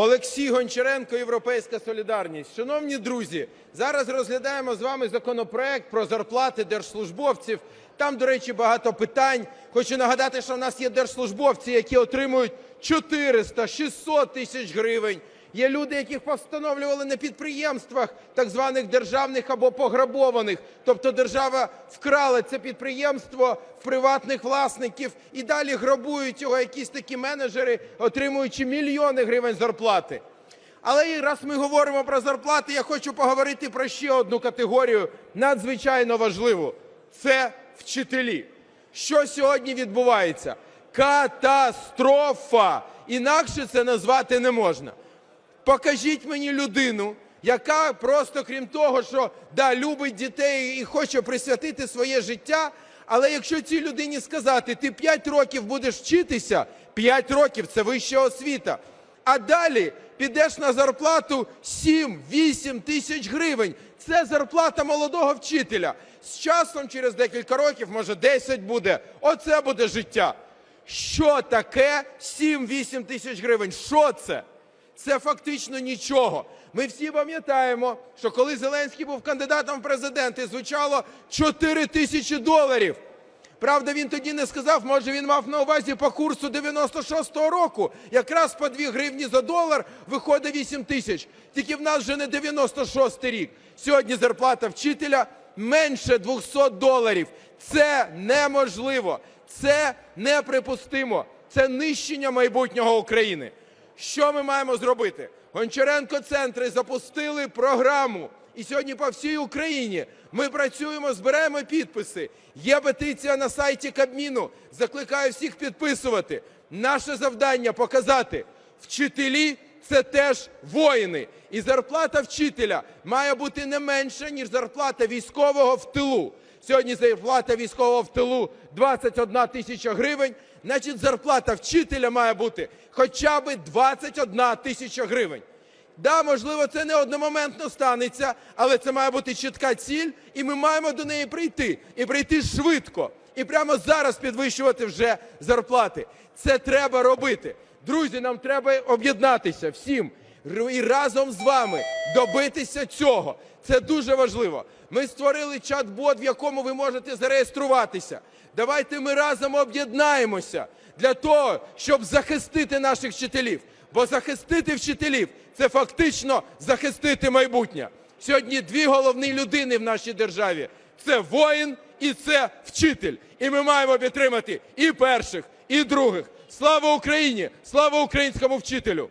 Олексій Гончаренко, Європейська Солідарність. Шановні друзі, зараз розглядаємо з вами законопроект про зарплати держслужбовців. Там, до речі, багато питань. Хочу нагадати, що в нас є держслужбовці, які отримують 400, 600 тисяч гривень. Є люди, яких постановлювали на підприємствах, так званих державних або пограбованих. Тобто держава вкрала це підприємство в приватних власників і далі грабують його якісь такі менеджери, отримуючи мільйони гривень зарплати. Але раз ми говоримо про зарплати, я хочу поговорити про ще одну категорію надзвичайно важливу це вчителі. Що сьогодні відбувається? Катастрофа! Інакше це назвати не можна. Покажіть мені людину, яка просто крім того, що да, любить дітей і хоче присвятити своє життя. Але якщо цій людині сказати, ти 5 років будеш вчитися, 5 років це вища освіта. А далі підеш на зарплату 7-8 тисяч гривень. Це зарплата молодого вчителя. З часом, через декілька років, може 10 буде. Оце буде життя. Що таке 7-8 тисяч гривень? Що це? Це фактично нічого. Ми всі пам'ятаємо, що коли Зеленський був кандидатом в президенти, звучало 4 тисячі доларів. Правда, він тоді не сказав, може він мав на увазі по курсу 96-го року. Якраз по 2 гривні за долар виходить 8 тисяч. Тільки в нас вже не 96-й рік. Сьогодні зарплата вчителя менше 200 доларів. Це неможливо, це неприпустимо, це нищення майбутнього України. Що ми маємо зробити? Гончаренко центри запустили програму. І сьогодні по всій Україні ми працюємо, збираємо підписи. Є петиція на сайті Кабміну. Закликаю всіх підписувати. Наше завдання показати, вчителі це теж воїни. І зарплата вчителя має бути не менша, ніж зарплата військового в тилу. Сьогодні зарплата військового в тилу 21 тисяча гривень. Значить, зарплата вчителя має бути хоча б 21 тисяча гривень. Да, можливо, це не одномоментно станеться, але це має бути чітка ціль, і ми маємо до неї прийти. І прийти швидко. І прямо зараз підвищувати вже зарплати. Це треба робити. Друзі, нам треба об'єднатися всім і разом з вами добитися цього. Це дуже важливо. Ми створили чат-бот, в якому ви можете зареєструватися. Давайте ми разом об'єднаємося для того, щоб захистити наших вчителів. Бо захистити вчителів це фактично захистити майбутнє. Сьогодні дві головні людини в нашій державі це воїн і це вчитель. І ми маємо підтримати і перших, і других. Слава Україні! Слава українському вчителю!